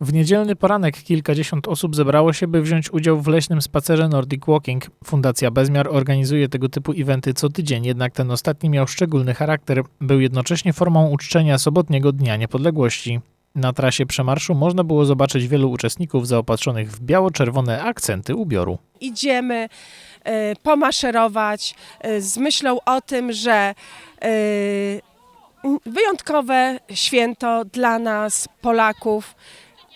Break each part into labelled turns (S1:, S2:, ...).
S1: W niedzielny poranek kilkadziesiąt osób zebrało się, by wziąć udział w leśnym spacerze Nordic Walking. Fundacja Bezmiar organizuje tego typu eventy co tydzień, jednak ten ostatni miał szczególny charakter. Był jednocześnie formą uczczenia sobotniego Dnia Niepodległości. Na trasie przemarszu można było zobaczyć wielu uczestników zaopatrzonych w biało-czerwone akcenty ubioru.
S2: idziemy e, pomaszerować e, z myślą o tym, że e, wyjątkowe święto dla nas, Polaków.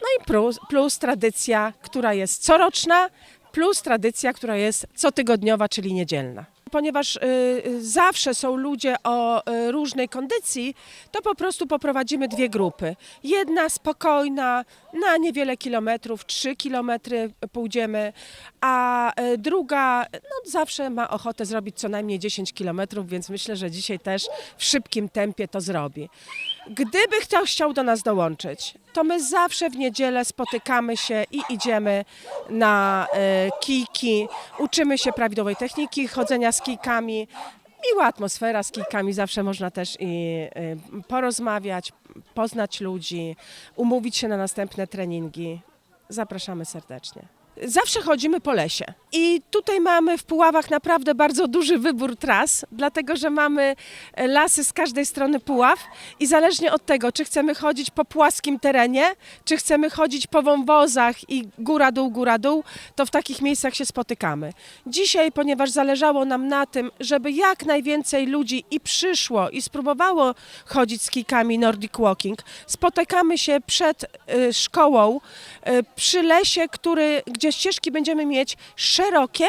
S2: No i plus, plus tradycja, która jest coroczna, plus tradycja, która jest cotygodniowa, czyli niedzielna. Ponieważ y, y, zawsze są ludzie o y, różnej kondycji, to po prostu poprowadzimy dwie grupy. Jedna spokojna, na niewiele kilometrów, trzy kilometry pójdziemy, a y, druga no, zawsze ma ochotę zrobić co najmniej 10 kilometrów, więc myślę, że dzisiaj też w szybkim tempie to zrobi. Gdyby ktoś chciał do nas dołączyć, to my zawsze w niedzielę spotykamy się i idziemy na e, kijki, uczymy się prawidłowej techniki chodzenia z kijkami. Miła atmosfera z kijkami, zawsze można też i e, porozmawiać, poznać ludzi, umówić się na następne treningi. Zapraszamy serdecznie. Zawsze chodzimy po lesie i tutaj mamy w Puławach naprawdę bardzo duży wybór tras, dlatego że mamy e, lasy z każdej strony Puław i zależnie od tego, czy chcemy chodzić po płaskim terenie, czy chcemy chodzić po wąwozach i góra dół, góra dół, to w takich miejscach się spotykamy. Dzisiaj, ponieważ zależało nam na tym, żeby jak najwięcej ludzi i przyszło i spróbowało chodzić z kijkami Nordic Walking, spotykamy się przed y, szkołą y, przy lesie, który, gdzie ścieżki będziemy mieć szerokie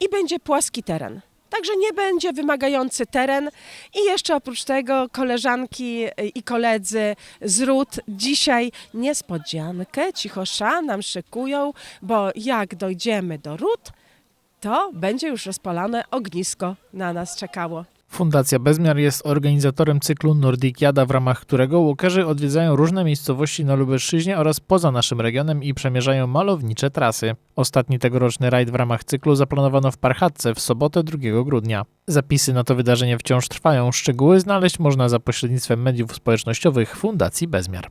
S2: i będzie płaski teren. Także nie będzie wymagający teren i jeszcze oprócz tego koleżanki i koledzy z RUT dzisiaj niespodziankę cichosza nam szykują, bo jak dojdziemy do RUT, to będzie już rozpalane ognisko na nas czekało.
S1: Fundacja Bezmiar jest organizatorem cyklu Nordikiada, w ramach którego walkerzy odwiedzają różne miejscowości na Lubelszczyźnie oraz poza naszym regionem i przemierzają malownicze trasy. Ostatni tegoroczny rajd w ramach cyklu zaplanowano w Parchatce w sobotę 2 grudnia. Zapisy na to wydarzenie wciąż trwają. Szczegóły znaleźć można za pośrednictwem mediów społecznościowych Fundacji Bezmiar.